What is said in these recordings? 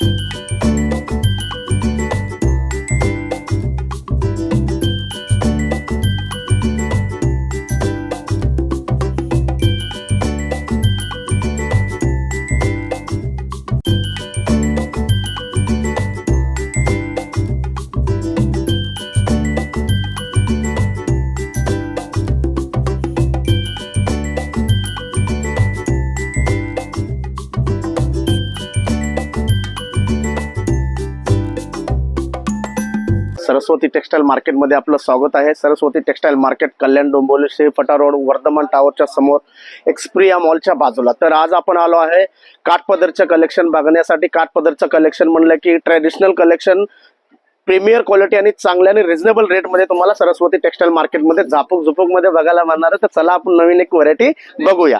you Saraswati textile मार्केटमध्ये आपलं स्वागत आहे. Saraswati textile market Kalyan Dombivli Shri Phata road Vardhaman टावरच्या समोर एक्सप्रिया मॉलच्या बाजूला. तर आज आपण आलो आहे काठपदरचं कलेक्शन बघण्यासाठी. काठपदरचं कलेक्शन म्हणलं की ट्रॅडिशनल कलेक्शन प्रीमियर क्वालिटी आणि चांगल्या आणि रिझनेबल रेटमध्ये तुम्हाला सरस्वती टेक्सटाईल मार्केटमध्ये झापूक झुपूकमध्ये बघायला मिळणार आहे. तर चला आपण नवीन एक व्हरायटी बघूया.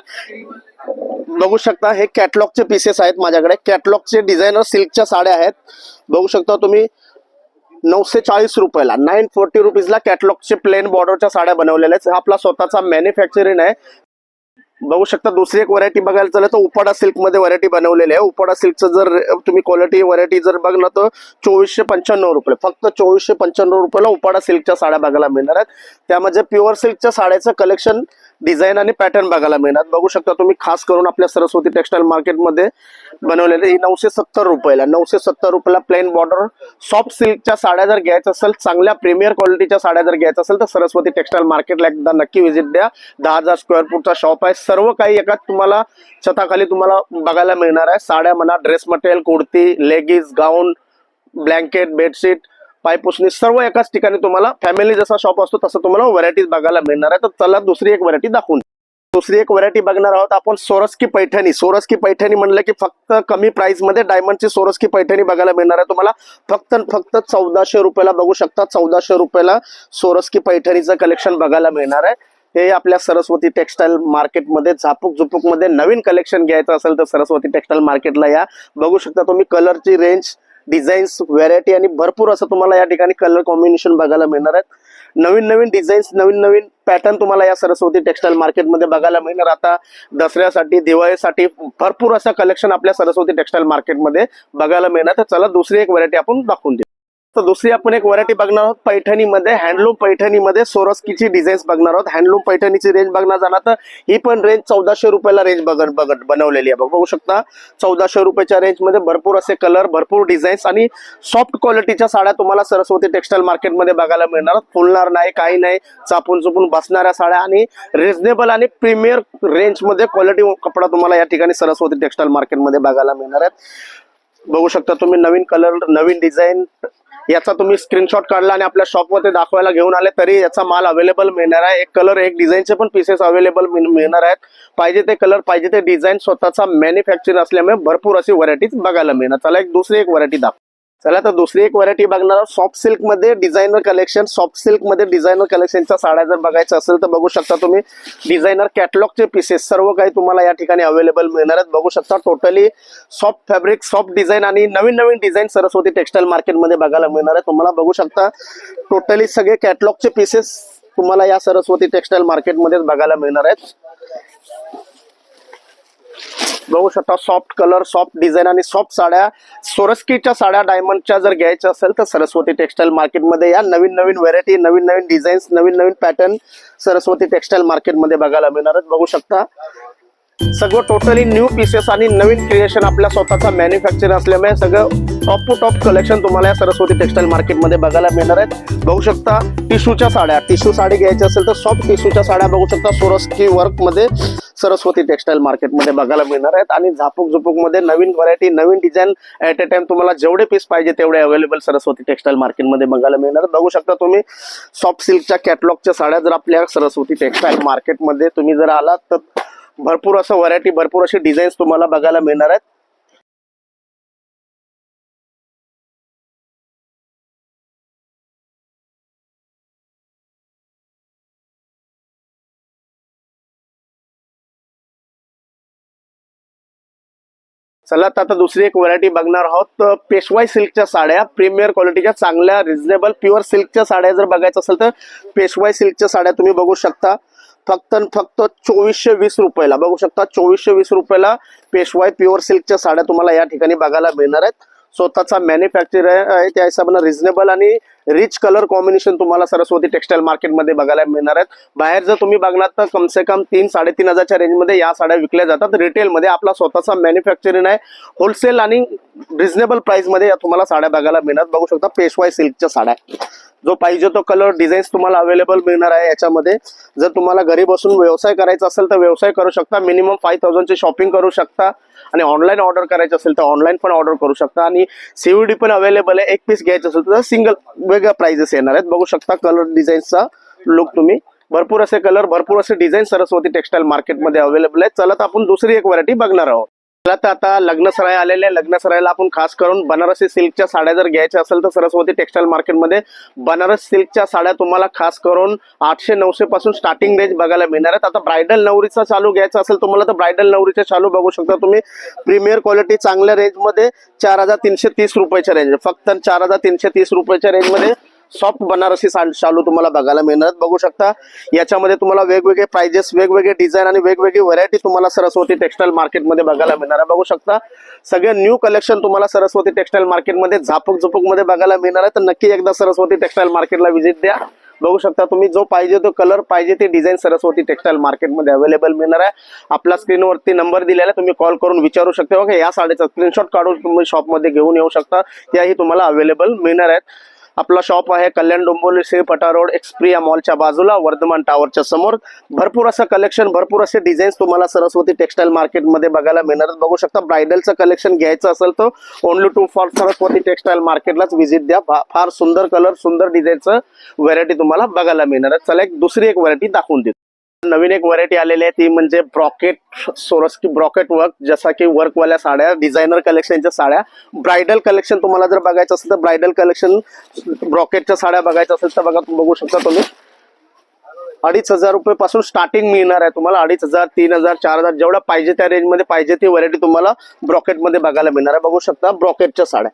बघू शकता हे कॅटलॉगचे पीसेस आहेत माझ्याकडे. कॅटलॉगचे डिझायनर सिल्कच्या साड्या आहेत. बघू शकता तुम्ही नऊशे चाळीस रुपयाला. नाईन फोर्टी रुपीजला कॅटलॉगचे प्लेन बॉर्डरच्या साड्या बनवलेल्या आहेत. हा आपला स्वतःचा मॅन्युफॅक्चरिंग आहे. बघू शकता दुसरी एक व्हरायटी बघायला चाललं तर उपाडा सिल्कमध्ये व्हरायटी बनवलेली आहे. उपाडा सिल्कचं जर तुम्ही क्वालिटी व्हरायटी जर बघलं तर चोवीसशे पंच्याण्णव रुपये. फक्त चोवीसशे पंच्याण्णव रुपयाला उपाडा सिल्कच्या साड्या बघायला मिळणार आहेत. त्यामध्ये प्युअर सिल्कच्या साड्याचं कलेक्शन डिझाईन आणि पॅटर्न बघायला मिळणार. बघू शकता तुम्ही खास करून आपल्या सरस्वती टेक्सटाईल मार्केटमध्ये बनवलेले ही नऊशे सत्तर रुपयाला नऊशे सत्तर रुपयाला प्लेन बॉर्डर सॉफ्ट सिल्कच्या साड्या जर घ्यायचं असेल चांगल्या प्रीमियर क्वालिटीच्या साड्या जर घ्यायचं असेल तर सरस्वती टेक्सटाईल मार्केटला एकदा नक्की व्हिजिट द्या. दहा हजार स्क्वेअर फूटचा शॉप आहे. सर्व काही एकाच तुम्हाला छताखाली तुम्हाला बघायला मिळणार आहे. साड्या म्हणा dress material kurti leggings gown blanket bedsheet पायपुसणी सर्व एकाच ठिकाणी तुम्हाला फॅमिली जसा शॉप असतो तसं तुम्हाला व्हरायटीज बघायला मिळणार आहे. तर चला दुसरी एक व्हरायटी दाखवून. दुसरी एक व्हरायटी बघणार आहोत आपण सोरस्की पैठणी. सोरस्की पैठणी म्हणलं की फक्त कमी प्राइसमध्ये डायमंडची सोरस्की पैठणी बघायला मिळणार आहे. तुम्हाला फक्त फक्त चौदाशे रुपयाला बघू शकता. चौदाशे रुपयाला सोरस्की पैठणीचं कलेक्शन बघायला मिळणार आहे. हे आपल्या सरस्वती टेक्सटाईल मार्केटमध्ये झापूक झुपूकमध्ये नवीन कलेक्शन घ्यायचं असेल तर सरस्वती टेक्सटाईल मार्केटला या. बघू शकता तुम्ही कलरची रेंज डिझाईन्स व्हेरायटी आणि भरपूर असं तुम्हाला या ठिकाणी कलर कॉम्बिनेशन बघायला मिळणार आहेत. नवीन नवीन डिझाईन्स नवीन नवीन पॅटर्न तुम्हाला या सरस्वती टेक्सटाईल मार्केटमध्ये बघायला मिळणार. आता दसऱ्यासाठी दिवाळीसाठी भरपूर असं कलेक्शन आपल्या सरस्वती टेक्सटाईल मार्केटमध्ये बघायला मिळणार. तर चला दुसरी एक व्हरायटी आपण दाखवून देऊ. तर दुसरी आपण एक व्हरायटी बघणार आहोत. पैठणीमध्ये हँडलूम पैठणीमध्ये सोरस्कीची डिझाईन्स बघणार आहोत. हँडलूम पैठणीची रेंज बघणार जाणार तर ही पण रेंज चौदाशे रुपयाला रेंज बघ बघ बनवलेली आहे. बघू शकता. चौदाशे रुपयाच्या रेंजमध्ये भरपूर असे कलर भरपूर डिझाईन्स आणि सॉफ्ट क्वालिटीच्या साड्या तुम्हाला सरस्वती टेक्सटाईल मार्केटमध्ये बघायला मिळणार फुलणार नाही काही नाही. चापून चुपून बसणाऱ्या साड्या आणि रिझनेबल आणि प्रीमियर रेंजमध्ये क्वालिटी कपडा तुम्हाला या ठिकाणी सरस्वती टेक्सटाईल मार्केटमध्ये बघायला मिळणार आहेत. बघू शकता तुम्ही नवीन कलर नवीन डिझाईन याचा तुम्ही स्क्रीनशॉट काढला आणि आपल्या शॉपमध्ये दाखवायला घेऊन आले तरी याचा माल अवेलेबल मिळणार आहे. एक कलर एक डिझाईनचे पण पीसेस अवेलेबल मिळणार आहेत. पाहिजे ते कलर पाहिजे ते डिझाईन स्वतःचा मॅन्युफॅक्चर असल्यामुळे भरपूर अशी व्हरायटीज बघायला मिळणार. चला एक दुसरी एक व्हरायटी दाखव. चला तर दुसरी एक व्हरायटी बघणार सॉफ्ट सिल्कमध्ये डिझायनर कलेक्शन सॉफ्ट सिल्कमध्ये डिझायनर कलेक्शनच्या साड्या जर बघायचं असेल तर बघू शकता तुम्ही डिझायनर कॅटलॉगचे पीसेस सर्व काही तुम्हाला या ठिकाणी अवेलेबल मिळणार आहेत. बघू शकता totally soft fabric soft design आणि नवीन नवीन डिझाईन सरस्वती टेक्सटाईल मार्केटमध्ये बघायला मिळणार आहे तुम्हाला बघू शकता टोटली सगळे कॅटलॉगचे पीसेस तुम्हाला या सरस्वती टेक्सटाईल मार्केटमध्येच बघायला मिळणार आहेत. बघू शकता सॉफ्ट कलर सॉफ्ट डिझाईन आणि सॉफ्ट साड्या. सोरस्कीच्या साड्या डायमंडच्या जर घ्यायच्या असेल तर सरस्वती टेक्सटाईल मार्केटमध्ये या. नवीन नवीन व्हेरायटी नवीन नवीन डिझाईन्स नवीन नवीन पॅटर्न सरस्वती टेक्सटाईल मार्केटमध्ये बघायला मिळणार बघू शकता. सगळं टोटली न्यू पीसेस आणि नवीन क्रिएशन आपल्या स्वतःचा मॅन्युफॅक्चर असल्यामुळे सगळं टॉप टू टॉप कलेक्शन तुम्हाला या सरस्वती टेक्सटाईल मार्केटमध्ये बघायला मिळणार आहेत. बघू शकता टिशूच्या साड्या. टिशू साडी घ्यायची असेल तर सॉफ्ट टिशूच्या साड्या बघू शकता सोरस्की वर्कमध्ये सरस्वती टेक्सटाईल मार्केटमध्ये बघायला मिळणार आहेत. आणि झापूक झुपूकमध्ये नवीन व्हरायटी नवीन डिझाईन ऍट अ टाइम तुम्हाला जेवढे पीस पाहिजे तेवढे अवेलेबल सरस्वती टेक्सटाईल मार्केटमध्ये बघायला मिळणार बघू शकता तुम्ही सॉफ्ट सिल्कच्या कॅटलॉगच्या साड्या जर आपल्या सरस्वती टेक्सटाईल मार्केटमध्ये तुम्ही जर आलात तर भरपूर असं व्हरायटी भरपूर असे डिझाईन्स तुम्हाला बघायला मिळणार आहेत. चला तर आता दुसरी एक व्हरायटी बघणार आहोत. तर पेशवाई सिल्कच्या साड्या प्रीमियर क्वालिटीच्या चांगल्या रिझनेबल प्युअर सिल्कच्या साड्या जर बघायचं असेल तर पेशवाई सिल्कच्या साड्या तुम्ही बघू शकता. फक्त आणि फक्त चोवीसशे वीस रुपयाला. बघू शकता चोवीसशे वीस रुपयाला पेशवाय प्युअर सिल्कच्या साड्या तुम्हाला या ठिकाणी बघायला मिळणार आहेत. स्वतःचा मॅन्युफॅक्चर आहे त्या हिशोबाने रिझनेबल आणि रिच कलर कॉम्बिनेशन तुम्हाला सरस्वती टेक्सटाईल मार्केटमध्ये बघायला मिळणार आहेत. बाहेर जर तुम्ही बघणार तर कमसे कम तीन साडेतीन हजारच्या रेंजमध्ये या साड्या विकल्या जातात. रिटेलमध्ये आपला स्वतःचा मॅन्युफॅक्चरिंग आहे. होलसेल आणि रिझनेबल प्राइसमध्ये या तुम्हाला साड्या बघायला मिळणार. बघू शकता पेशवाई सिल्कच्या साड्या जो पाहिजे तो कलर डिझाईन्स तुम्हाला अवेलेबल मिळणार आहे याच्यामध्ये. जर तुम्हाला घरी बसून व्यवसाय करायचा असेल तर व्यवसाय करू शकता. मिनिमम फाईव्ह थाउजंडची शॉपिंग करू शकता. आणि ऑनलाईन ऑर्डर करायचं असेल तर ऑनलाईन पण ऑर्डर करू शकता. आणि सीव्हीडी पण अवेलेबल आहे. एक पीस घ्यायचं असेल तर सिंगल वेगवेगळ्या प्राइजेस येणार आहेत. बघू शकता कलर डिझाईन्सचा लुक तुम्ही. भरपूर असे कलर भरपूर असे डिझाईन सरस्वती टेक्सटाईल मार्केटमध्ये अवेलेबल आहेत. चला तर आपण दुसरी एक व्हरायटी बघणार आहोत. चला तर आता लग्नसराय आलेले आहे. लग्नसरायला आपण खास करून बनारसी सिल्कच्या साड्या जर घ्यायच्या असेल तर सरस्वती टेक्सटाईल मार्केटमध्ये बनारस सिल्कच्या साड्या तुम्हाला खास करून आठशे नऊशे पासून स्टार्टिंग रेंज बघायला मिळणार आहेत. आता ब्रायडल नवरीचा चालू घ्यायचा असेल तुम्हाला तर ब्रायडल नवरीचा चालू बघू शकता तुम्ही. प्रीमियर क्वालिटी चांगल्या रेंजमध्ये चार हजार तीनशे तीस रुपयाच्या रेंज फक्त चार हजार तीनशे तीस रुपयाच्या रेंजमध्ये सॉफ्ट बनारसी शालू तुम्हाला बघायला मिळणार. बघू शकता याच्यामध्ये तुम्हाला वेगवेगळे प्राइजेस वेगवेगळे डिझाईन आणि वेगवेगळी व्हरायटी तुम्हाला सरस्वती टेक्सटाईल मार्केटमध्ये बघायला मिळणार आहे. बघू शकता सगळे न्यू कलेक्शन तुम्हाला सरस्वती टेक्सटाईल मार्केटमध्ये झापक झुपकमध्ये बघायला मिळणार आहे. तर नक्की एकदा सरस्वती टेक्सटाईल मार्केटला व्हिजिट द्या. बघू शकता तुम्ही जो पाहिजे तो कलर पाहिजे ते डिझाईन सरस्वती टेक्सटाईल मार्केटमध्ये अवेलेबल मिळणार आहे. आपला स्क्रीनवरती नंबर दिलेला आहे तुम्ही कॉल करून विचारू शकता. बघा या साडीचा स्क्रीनशॉट काढून तुम्ही शॉपमध्ये घेऊन येऊ शकता. त्याही तुम्हाला अवेलेबल मिळणार आहेत. आपला शॉप आहे कल्याण डोंबोली श्री पटा रोड एक्सप्रिया मॉलच्या बाजूला वर्धमान टावरच्या समोर. भरपूर असं कलेक्शन भरपूर असे डिझाईन्स तुम्हाला सरस्वती टेक्सटाईल मार्केटमध्ये बघायला मिळणार आहेत. बघू शकता ब्रायडलचं कलेक्शन घ्यायचं असेल तर only to for Saraswati textile मार्केटलाच visit द्या. फार सुंदर कलर सुंदर डिझाईनचं व्हरायटी तुम्हाला बघायला मिळणार आहे चला एक दुसरी एक व्हरायटी दाखवून देतो. नवीन एक व्हरायटी आलेली आहे ती म्हणजे ब्रॉकेट सोरस्की ब्रॉकेट वर्क जसा की वर्कवाल्या साड्या डिझायनर कलेक्शनच्या साड्या. ब्रायडल कलेक्शन तुम्हाला जर बघायचं असेल तर ब्रायडल कलेक्शन ब्रॉकेटच्या साड्या बघायच्या असेल तर बघा बघू शकता तुम्ही. अडीच हजार रुपये पासून स्टार्टिंग मिळणार आहे तुम्हाला. अडीच हजार तीन हजार चार हजार जेवढ्या पाहिजे त्या रेंजमध्ये पाहिजे ती व्हरायटी तुम्हाला ब्रॉकेटमध्ये बघायला मिळणार आहे. बघू शकता ब्रॉकेटच्या साड्या.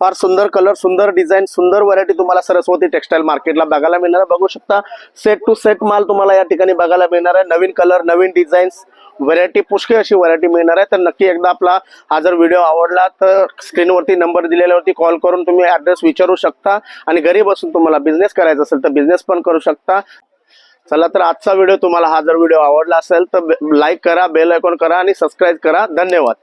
फार सुंदर कलर सुंदर डिझाईन सुंदर व्हरायटी तुम्हाला सरस्वती टेक्सटाईल मार्केटला बघायला मिळणार आहे. बघू शकता सेट टू सेट माल तुम्हाला या ठिकाणी बघायला मिळणार आहे. नवीन कलर नवीन डिझाईन्स व्हरायटी पुष्कळ अशी व्हरायटी मिळणार आहे. तर नक्की एकदा आपला हा जर व्हिडिओ आवडला तर स्क्रीनवरती नंबर दिलेल्यावरती कॉल करून तुम्ही ऍड्रेस विचारू शकता. आणि घरी बसून तुम्हाला बिझनेस करायचा असेल तर बिझनेस पण करू शकता. चला तर आजचा व्हिडिओ तुम्हाला हा जर व्हिडिओ आवडला असेल तर लाईक करा बेल आयकॉन करा आणि सबस्क्राईब करा. धन्यवाद.